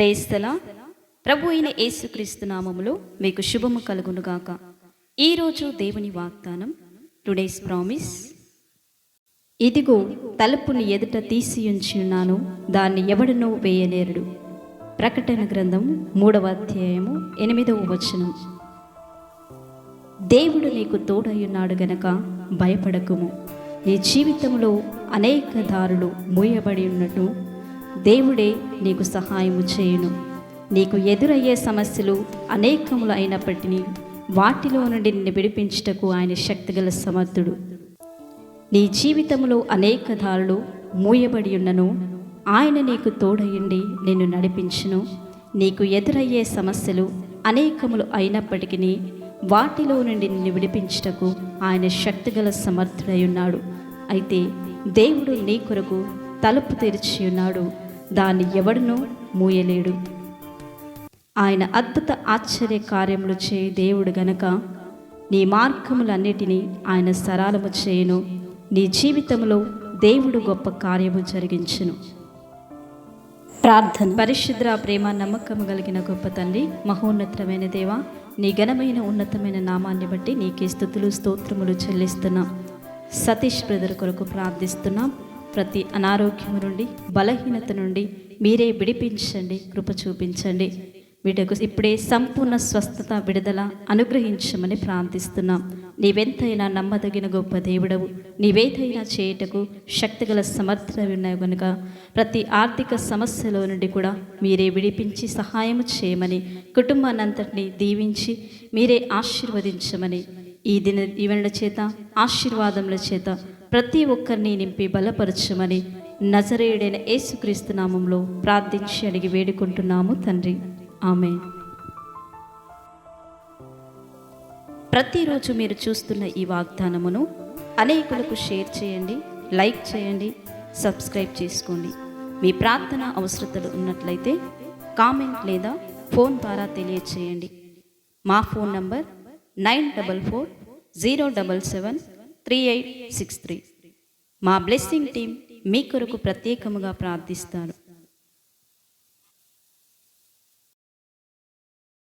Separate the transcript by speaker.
Speaker 1: ప్రేస్తలా ప్రభు అయిన యేసుక్రీస్తు నామములో మీకు శుభము కలుగునుగాక. ఈరోజు దేవుని వాగ్దానం టుడేస్ ప్రామిస్. ఇదిగో తలుపుని ఎదుట తీసి ఉంచి దాన్ని ఎవడనో వేయనేరుడు. ప్రకటన గ్రంథం మూడవ అధ్యాయము ఎనిమిదవ వచనం. దేవుడు నీకు తోడయ్యున్నాడు గనక భయపడకుము. నీ జీవితంలో అనేక దారులు మూయబడి ఉన్నట్టు దేవుడే నీకు సహాయము చేయును. నీకు ఎదురయ్యే సమస్యలు అనేకములు అయినప్పటికీ వాటిలో నుండి నిన్ను విడిపించుటకు ఆయన శక్తిగల సమర్థుడు. నీ జీవితంలో అనేక దారులు మూయబడి ఉన్నను ఆయన నీకు తోడయుండి నిన్ను నడిపించును. నీకు ఎదురయ్యే సమస్యలు అనేకములు అయినప్పటికీ వాటిలో నుండి నిన్ను విడిపించుటకు ఆయన శక్తిగల సమర్థుడై ఉన్నాడు. అయితే దేవుడు నీ కొరకు తలుపు తెరిచి ఉన్నాడు. దాన్ని ఎవడునూ మూయలేడు. ఆయన అద్భుత ఆశ్చర్య కార్యములు చేయ దేవుడు గనక నీ మార్గములన్నిటినీ ఆయన సరాలము చేయును. నీ జీవితంలో దేవుడు గొప్ప కార్యము జరిగించును. ప్రార్థన. పరిశుద్ర ప్రేమ నమ్మకము కలిగిన గొప్ప తండ్రి మహోన్నతమైన దేవ నీ ఘనమైన ఉన్నతమైన నామాన్ని బట్టి నీకే స్థుతులు స్తోత్రములు చెల్లిస్తున్నాం. సతీష్ బ్రదర్ కొరకు ప్రార్థిస్తున్నాం. ప్రతి అనారోగ్యం నుండి బలహీనత నుండి మీరే విడిపించండి కృప చూపించండి. వీటకు ఇప్పుడే సంపూర్ణ స్వస్థత విడుదల అనుగ్రహించమని ప్రార్థిస్తున్నాం. నీవెంతైనా నమ్మదగిన గొప్ప దేవుడవు. నీవేదైనా చేయుటకు శక్తిగల సమర్థత ఉన్నాయి కనుక ప్రతి ఆర్థిక సమస్యలో నుండి కూడా మీరే విడిపించి సహాయం చేయమని కుటుంబాన్నంతటిని దీవించి మీరే ఆశీర్వదించమని ఈ దిన దీవెనల చేత ఆశీర్వాదముల చేత ప్రతి ఒక్కరిని నింపి బలపరచమని నజరేయుడైన యేసుక్రీస్తు నామంలో ప్రార్థించి అడిగి వేడుకుంటున్నాము తండ్రి. ఆమె ప్రతిరోజు మీరు చూస్తున్న ఈ వాగ్దానమును అనేకులకు షేర్ చేయండి లైక్ చేయండి సబ్స్క్రైబ్ చేసుకోండి. మీ ప్రార్థన అవసరతలు ఉన్నట్లయితే కామెంట్ లేదా ఫోన్ ద్వారా తెలియచేయండి. మా phone number nine double four zero double seven three eight six three. మా బ్లెస్సింగ్ టీం మీ కొరకు ప్రత్యేకముగా ప్రార్థిస్తారు.